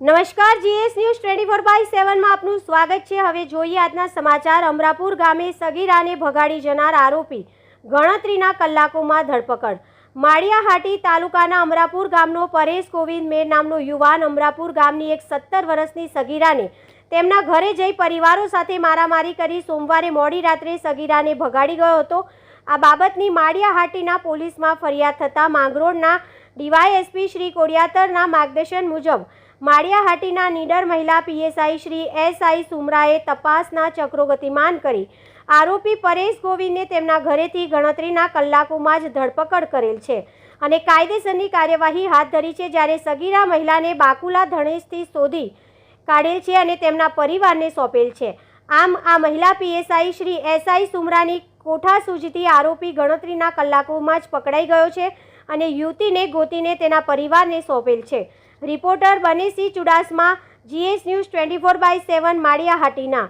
નમસ્કાર, GS news twenty four by સેવનમાં આપનું સ્વાગત છે. હવે જોઈએ આજના સમાચાર. અમરાપુર ગામે સગીરાને ભગાડી જનાર આરોપી ગણતરીના કલાકોમાં ધરપકડ. માળિયાહાટી તાલુકાના અમરાપુર ગામનો પરેશ ગોવિંદ મેર નામનો યુવાન અમરાપુર ગામની એક સત્તર વર્ષની સગીરાને તેમના ઘરે જઈ પરિવારો સાથે મારામારી કરી સોમવારે મોડી રાત્રે સગીરાને ભગાડી ગયો હતો. આ બાબતની માળિયાહાટીના પોલીસમાં ફરિયાદ થતાં માંગરોળના ડીવાયએસપી શ્રી કોડિયાતરના માર્ગદર્શન મુજબ માળિયાહાટીના નીડર મહિલા પીએસઆઈ શ્રી એસ આઈ સુમરાએ તપાસના ચક્રો ગતિમાન કરી. આરોપી પરેશ ગોવિંદને તેમના ઘરેથી ગણતરીના કલાકોમાં જ ધરપકડ કરેલ છે અને કાયદેસરની કાર્યવાહી હાથ ધરી છે જ્યારે સગીરા મહિલાને બાકુલા ધણેશથી શોધી કાઢેલ છે અને તેમના પરિવારને સોંપેલ છે. આમ, આ મહિલા પીએસઆઈ શ્રી એસઆઈ સુમરાની કોઠા સૂજથી આરોપી ગણતરીના કલાકોમાં જ પકડાઈ ગયો છે અને યુવતીને ગોતીને તેના પરિવારને સોંપેલ છે. Reporter Banesi Chudasama GS news twenty four by seven Maliyahatina.